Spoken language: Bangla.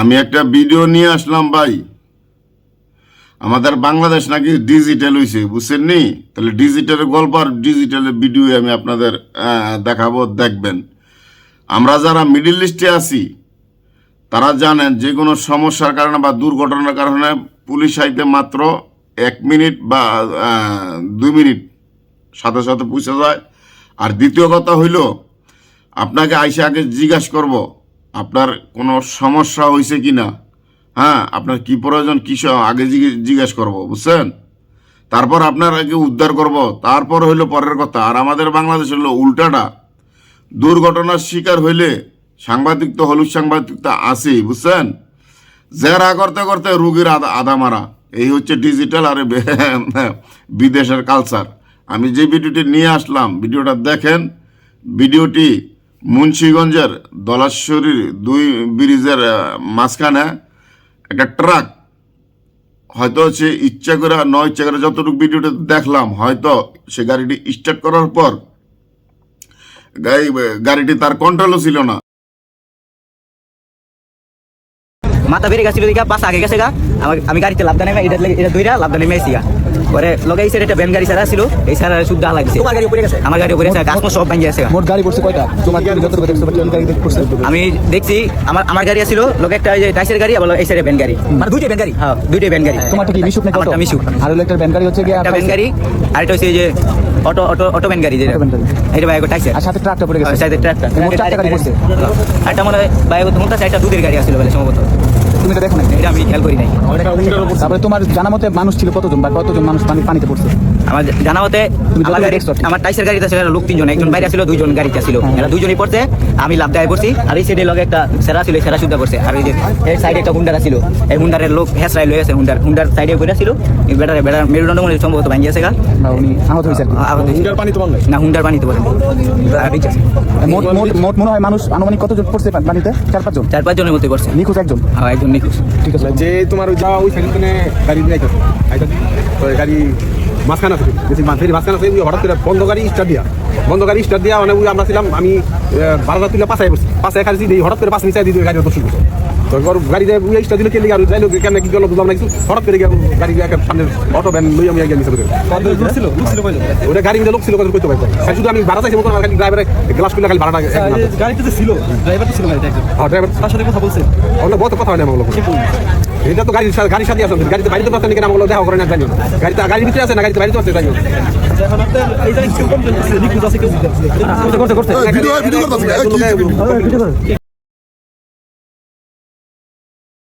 আমি একটা ভিডিও নিয়ে আসলাম ভাই। আমাদের বাংলাদেশ নাকি ডিজিটাল হয়েছে বুঝছেন নি? তাহলে ডিজিটালের গল্প আর ডিজিটালের ভিডিও আমি আপনাদের দেখাবো, দেখবেন। আমরা যারা মিডিল ইস্টে আছি, তারা জানেন যে কোনো সমস্যার কারণে বা দুর্ঘটনার কারণে পুলিশ আইতে মাত্র এক মিনিট বা দুই মিনিট সাথে সাথে পৌঁছে যায়। আর দ্বিতীয় কথা হইল, আপনাকে আইসে আগে জিজ্ঞাসা করব আপনার কোনো সমস্যা হয়েছে কি না? হ্যাঁ আপনার কি প্রয়োজন কি আগে জিজ্ঞে- জিজ্ঞাসা করব, বুঝছেন? তারপর আপনার আগে উদ্ধার করব, তারপর হইল পরের কথা। আর আমাদের বাংলাদেশ হলো উল্টাটা। দুর্ঘটনার শিকার হইলে সাংবাদিক তো, হলুদ সাংবাদিক তো আছেই, বুঝছেন? জেরা করতে করতে রুগীর আধা আধা মারা। এই হচ্ছে ডিজিটাল আর বিদেশের কালচার আমি যে ভিডিওটি নিয়ে আসলাম, ভিডিওটা দেখেন। ভিডিওটি মুন্সীগঞ্জের দলাশ্বরীর দুই ব্রিজের মাঝখানে একটা ট্রাক। হয়তো সে ইচ্ছা করে আর নয় ইচ্ছা করে যতটুকু ভিডিওটা দেখলাম, হয়তো সে গাড়িটি স্টার্ট করার পর গাড়ি, গাড়িটি তার কন্ট্রোলও ছিল না। মাথা বেড়ে গেছিল দিকে পাশ আগে গেছে গা। আমি গাড়িতে লাভদান নেমে এটা এটা দইরা লাভদান নেমে এসি গা। পরে লগে এই সাইডে একটা ভ্যান গাড়ি সারা ছিল এই সারা শুদ্ধ লাগছে। তোমার গাড়ি উপরে গেছে? আমার গাড়ি উপরে গেছে গাছ সব ভাঙিয়ে গেছে গা। মোট গাড়ি পড়ছে কয়টা? তোমার গাড়ি যত দেখছ কোন গাড়ি পড়ছে। আমি দেখছি আমার আমার গাড়ি ছিল লোকে একটা যে টাইসের গাড়ি আবার এই সাইডে ভ্যান গাড়ি। মানে দুইটা ব্যান গাড়ি? হ্যাঁ দুইটাই ভ্যান গাড়ি। তোমারটা কি মিশুক আমারটা অটো মিশুক। আর একটা ব্যান গাড়ি হচ্ছে গিয়ে একটা ভ্যান গাড়ি আর এটা হচ্ছে যে অটো অটো অটো ভ্যান গাড়ি যেটা। এটা ভাই টাইসের আর সাথে ট্রাকটা পড়ে গেছে। সাথে ট্রাকটা মোট চারটা গাড়ি পড়ছে। একটা মনে হয় ভাই মোটা একটা দুধের গাড়ি আসছিল বলে সম্ভবত। তুমি তো দেখো না এটা আমি খেয়াল করি নাই। তারপরে তোমার জানা মতে মানুষ ছিল কতজন বা কতজন মানুষ পানি পানিতে পড়ছে? আমার জানা মতে আমার গাড়ি টাইসের গাড়িতে ছিল লোক তিনজন একজন বাইরে ছিল দুইজন গাড়িতে ছিল। এরা দুইজনই পড়ছে আমি লাভ দেয় পড়ছি আর এই সাইডে লগে একটা সেরা ছিল সেরা শুদ্ধ করছে আর এই যে এই সাইডে একটা হুন্ডার ছিল এই হুন্ডারের লোক হেসরাই লয়ে গেছে হুন্ডার হুন্ডার সাইডে করে ছিল। এই বেটারে বেটার মেরুদণ্ড মনে সম্ভবত ভাঙিয়ে গেছে গা। উনি আহত হয়েছে কি। আহত হয়েছে। না হুন্ডার ঠিক আছে। মোট মোট মোট মনে হয় মানুষ আনুমানিক কতজন পড়ছে পানিতে? চার পাঁচজন? চার পাঁচ জনের মধ্যে পড়ছে। নিখোঁজ একজন? হ্যাঁ একজন ঠিক আছে। যে তোমার ওই যাওয়া ওই সাইকেল গাড়ি নিয়ে আইতো আইতো তো এই গাড়ি মাঝখানে আছে। বেশি ফেরি মাঝখানে আছে হঠাৎ করে বন্ধ গাড়ি স্টার্ট দিয়া। বন্ধ গাড়ি স্টার্ট দিয়া মানে আমরা ছিলাম আমি বারোটা তুলে পাশায় বসছি পাশায় খালি দিই হঠাৎ করে পাশে নিচে দিয়ে গাড়ি করছে তো গাড়ি ওই স্টার্ট দিলে কে লিগে আর যাইলো? কেন কি গেল বুঝলাম না কিছু হঠাৎ করে গিয়ে গাড়ি একটা সামনে অটো ভ্যান লই আমি গিয়ে নিচে ছিল ওটা গাড়ি লোক ছিল কথা কইতে পারতাম খালি শুধু আমি ভাড়া চাইছি মতো গাড়ি ড্রাইভারে গ্লাস খুলে খালি ভাড়াটা গাড়িতে যে ছিল ড্রাইভার তো ছিল গাড়িতে হ্যাঁ ড্রাইভার তার সাথে কথা বলছে। অন্য বহুত কথা হয় না আমার এটা তো গাড়ির সা- গাড়ির সাথে আছে। গাড়িতে বাড়িতে পাচ্ছেন কেন আমার দেখা করে না জানি। গাড়িতে গাড়ির ভিতরে আছে না? গাড়িতে বাড়িতে আছে জানি কেউ করতে করতে। করতেছে